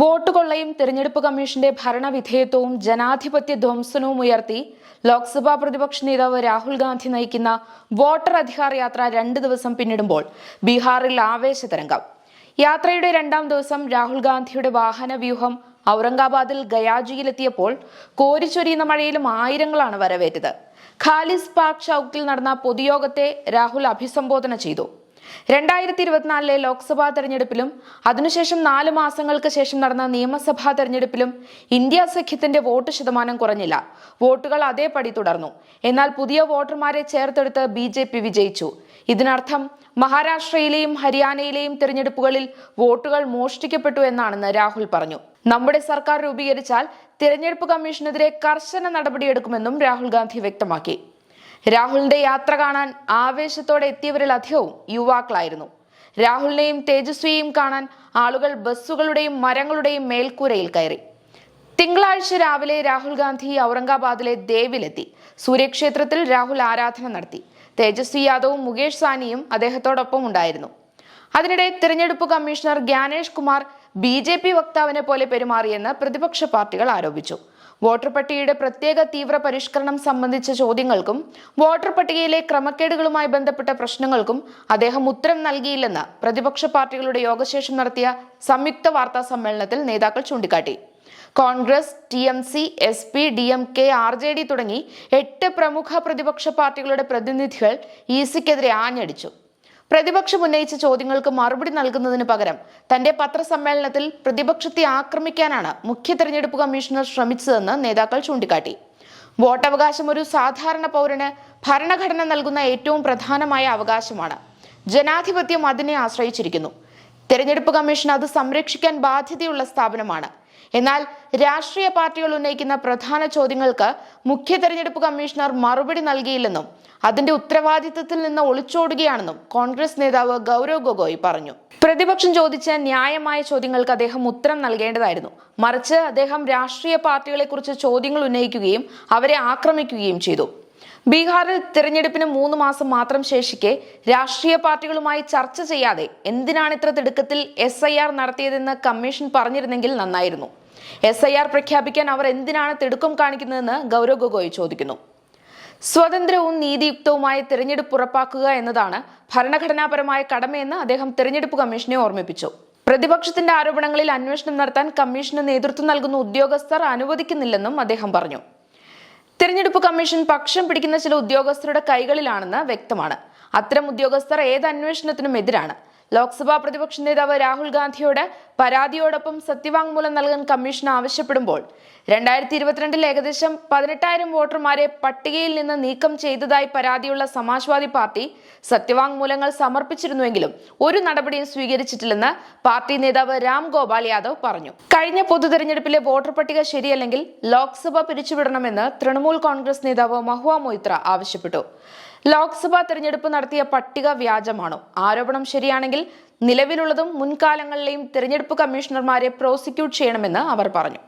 Vote കൊള്ളയും തെരഞ്ഞെടുപ്പ് കമ്മീഷന്റെ ഭരണവിധേയത്വവും ജനാധിപത്യ ധ്വംസനവും ഉയർത്തി ലോക്സഭാ പ്രതിപക്ഷ നേതാവ് രാഹുൽ ഗാന്ധി നയിക്കുന്ന വോട്ടർ അധികാർ യാത്ര രണ്ട് ദിവസം പിന്നിടുമ്പോൾ ബീഹാറിൽ ആവേശതരംഗം യാത്രയുടെ രണ്ടാം ദിവസം രാഹുൽ ഗാന്ധിയുടെ വാഹന വ്യൂഹം ഔറംഗാബാദിൽ ഗയാജിയിലെത്തിയപ്പോൾ കോരിച്ചൊരിയുന്ന മഴയിലും ആയിരങ്ങളാണ് വരവേറ്റത്. ഖാലിസ് പാക് ചൌക്കിൽ നടന്ന പൊതുയോഗത്തെ രാഹുൽ അഭിസംബോധന ചെയ്തു. രണ്ടായിരത്തി ഇരുപത്തിനാലിലെ ലോക്സഭാ തെരഞ്ഞെടുപ്പിലും അതിനുശേഷം നാല് മാസങ്ങൾക്ക് ശേഷം നടന്ന നിയമസഭാ തെരഞ്ഞെടുപ്പിലും ഇന്ത്യ സഖ്യത്തിന്റെ വോട്ട് ശതമാനം കുറഞ്ഞില്ല. വോട്ടുകൾ അതേപടി തുടർന്നു. എന്നാൽ പുതിയ വോട്ടർമാരെ ചേർത്തെടുത്ത് ബി ജെ പി വിജയിച്ചു. ഇതിനർത്ഥം മഹാരാഷ്ട്രയിലെയും ഹരിയാനയിലെയും തെരഞ്ഞെടുപ്പുകളിൽ വോട്ടുകൾ മോഷ്ടിക്കപ്പെട്ടു എന്നാണെന്ന് രാഹുൽ പറഞ്ഞു. നമ്മുടെ സർക്കാർ രൂപീകരിച്ചാൽ തിരഞ്ഞെടുപ്പ് കമ്മീഷനെതിരെ കർശന നടപടിയെടുക്കുമെന്നും രാഹുൽ ഗാന്ധി വ്യക്തമാക്കി. രാഹുലിന്റെ യാത്ര കാണാൻ ആവേശത്തോടെ എത്തിയവരിൽ അധികവും യുവാക്കളായിരുന്നു. രാഹുലിനെയും തേജസ്വിയെയും കാണാൻ ആളുകൾ ബസ്സുകളുടെയും മരങ്ങളുടെയും മേൽക്കൂരയിൽ കയറി. തിങ്കളാഴ്ച രാവിലെ രാഹുൽ ഗാന്ധി ഔറംഗാബാദിലെ ദേവിലെത്തി. സൂര്യക്ഷേത്രത്തിൽ രാഹുൽ ആരാധന നടത്തി. തേജസ്വി യാദവും മുകേഷ് സാനിയും അദ്ദേഹത്തോടൊപ്പം ഉണ്ടായിരുന്നു. അതിനിടെ തിരഞ്ഞെടുപ്പ് കമ്മീഷണർ ജ്ഞാനേഷ് കുമാർ ബി വക്താവിനെ പോലെ പെരുമാറിയെന്ന് പ്രതിപക്ഷ പാർട്ടികൾ ആരോപിച്ചു. വോട്ടർ പട്ടികയുടെ പ്രത്യേക തീവ്ര പരിഷ്കരണം സംബന്ധിച്ച ചോദ്യങ്ങൾക്കും വോട്ടർ പട്ടികയിലെ ക്രമക്കേടുകളുമായി ബന്ധപ്പെട്ട പ്രശ്നങ്ങൾക്കും അദ്ദേഹം ഉത്തരം നൽകിയില്ലെന്ന് പ്രതിപക്ഷ പാർട്ടികളുടെ യോഗശേഷം നടത്തിയ സംയുക്ത വാർത്താ സമ്മേളനത്തിൽ നേതാക്കൾ ചൂണ്ടിക്കാട്ടി. Congress T M C S P D M K R J D തുടങ്ങി എട്ട് പ്രമുഖ പ്രതിപക്ഷ പാർട്ടികളുടെ പ്രതിനിധികൾ ഇസിക്കെതിരെ സിക്കെതിരെ ആഞ്ഞടിച്ചു. പ്രതിപക്ഷം ഉന്നയിച്ച ചോദ്യങ്ങൾക്ക് മറുപടി നൽകുന്നതിന് പകരം തന്റെ പത്രസമ്മേളനത്തിൽ പ്രതിപക്ഷത്തെ ആക്രമിക്കാനാണ് മുഖ്യ തെരഞ്ഞെടുപ്പ് കമ്മീഷണർ ശ്രമിച്ചതെന്ന് നേതാക്കൾ ചൂണ്ടിക്കാട്ടി. വോട്ടവകാശം ഒരു സാധാരണ പൗരന് ഭരണഘടന നൽകുന്ന ഏറ്റവും പ്രധാനമായ അവകാശമാണ്. ജനാധിപത്യം അതിനെ ആശ്രയിച്ചിരിക്കുന്നു. തെരഞ്ഞെടുപ്പ് കമ്മീഷൻ അത് സംരക്ഷിക്കാൻ ബാധ്യതയുള്ള സ്ഥാപനമാണ്. എന്നാൽ രാഷ്ട്രീയ പാർട്ടികൾ ഉന്നയിക്കുന്ന പ്രധാന ചോദ്യങ്ങൾക്ക് മുഖ്യ തെരഞ്ഞെടുപ്പ് കമ്മീഷണർ മറുപടി നൽകിയില്ലെന്നും അതിന്റെ ഉത്തരവാദിത്തത്തിൽ നിന്ന് ഒളിച്ചോടുകയാണെന്നും കോൺഗ്രസ് നേതാവ് ഗൗരവ് ഗൊഗോയ് പറഞ്ഞു. പ്രതിപക്ഷം ചോദിച്ച ന്യായമായ ചോദ്യങ്ങൾക്ക് അദ്ദേഹം ഉത്തരം നൽകേണ്ടതായിരുന്നു. മറിച്ച് അദ്ദേഹം രാഷ്ട്രീയ പാർട്ടികളെക്കുറിച്ച് ചോദ്യങ്ങൾ ഉന്നയിക്കുകയും അവരെ ആക്രമിക്കുകയും ചെയ്തു. ബീഹാറിൽ തിരഞ്ഞെടുപ്പിന് മൂന്ന് മാസം മാത്രം ശേഷിക്കെ രാഷ്ട്രീയ പാർട്ടികളുമായി ചർച്ച ചെയ്യാതെ എന്തിനാണ് ഇത്ര തിടുക്കത്തിൽ എസ് ഐ ആർ നടത്തിയതെന്ന് കമ്മീഷൻ പറഞ്ഞിരുന്നെങ്കിൽ നന്നായിരുന്നു. എസ് ഐ ആർ പ്രഖ്യാപിക്കാൻ അവർ എന്തിനാണ് തിടുക്കം കാണിക്കുന്നതെന്ന് ഗൗരവ് ഗൊഗോയ് ചോദിക്കുന്നു. സ്വതന്ത്രവും നീതിയുക്തവുമായ തിരഞ്ഞെടുപ്പ് ഉറപ്പാക്കുക എന്നതാണ് ഭരണഘടനാപരമായ കടമയെന്ന് അദ്ദേഹം തിരഞ്ഞെടുപ്പ് കമ്മീഷനെ ഓർമ്മിപ്പിച്ചു. പ്രതിപക്ഷത്തിന്റെ ആരോപണങ്ങളിൽ അന്വേഷണം നടത്താൻ കമ്മീഷന് നേതൃത്വം നൽകുന്ന ഉദ്യോഗസ്ഥർ അനുവദിക്കുന്നില്ലെന്നും അദ്ദേഹം പറഞ്ഞു. തിരഞ്ഞെടുപ്പ് കമ്മീഷൻ പക്ഷം പിടിക്കുന്ന ചില ഉദ്യോഗസ്ഥരുടെ കൈകളിലാണെന്ന് വ്യക്തമാണ്. അത്തരം ഉദ്യോഗസ്ഥർ ഏത് അന്വേഷണത്തിനും എതിരാണ്. ലോക്സഭാ പ്രതിപക്ഷ നേതാവ് രാഹുൽ ഗാന്ധിയോട് പരാതിയോടൊപ്പം സത്യവാങ്മൂലം നൽകാൻ കമ്മീഷൻ ആവശ്യപ്പെടുമ്പോൾ രണ്ടായിരത്തി ഇരുപത്തിരണ്ടിൽ ഏകദേശം പതിനെട്ടായിരം വോട്ടർമാരെ പട്ടികയിൽ നിന്ന് നീക്കം ചെയ്തതായി പരാതിയുള്ള സമാജ്വാദി പാർട്ടി സത്യവാങ്മൂലങ്ങൾ സമർപ്പിച്ചിരുന്നുവെങ്കിലും ഒരു നടപടിയും സ്വീകരിച്ചിട്ടില്ലെന്ന് പാർട്ടി നേതാവ് രാം ഗോപാൽ യാദവ് പറഞ്ഞു. കഴിഞ്ഞ പൊതു തെരഞ്ഞെടുപ്പിലെ വോട്ടർ പട്ടിക ശരിയല്ലെങ്കിൽ ലോക്സഭ പിരിച്ചുവിടണമെന്ന് തൃണമൂൽ കോൺഗ്രസ് നേതാവ് മഹുവ മൊയ്ത്ര ആവശ്യപ്പെട്ടു. ലോക്സഭാ തെരഞ്ഞെടുപ്പ് നടത്തിയ പട്ടിക വ്യാജമാണോ? ആരോപണം ശരിയാണെങ്കിൽ നിലവിലുള്ളതും മുൻകാലങ്ങളിലെയും തിരഞ്ഞെടുപ്പ് കമ്മീഷണർമാരെ പ്രോസിക്യൂട്ട് ചെയ്യണമെന്ന് അവർ പറഞ്ഞു.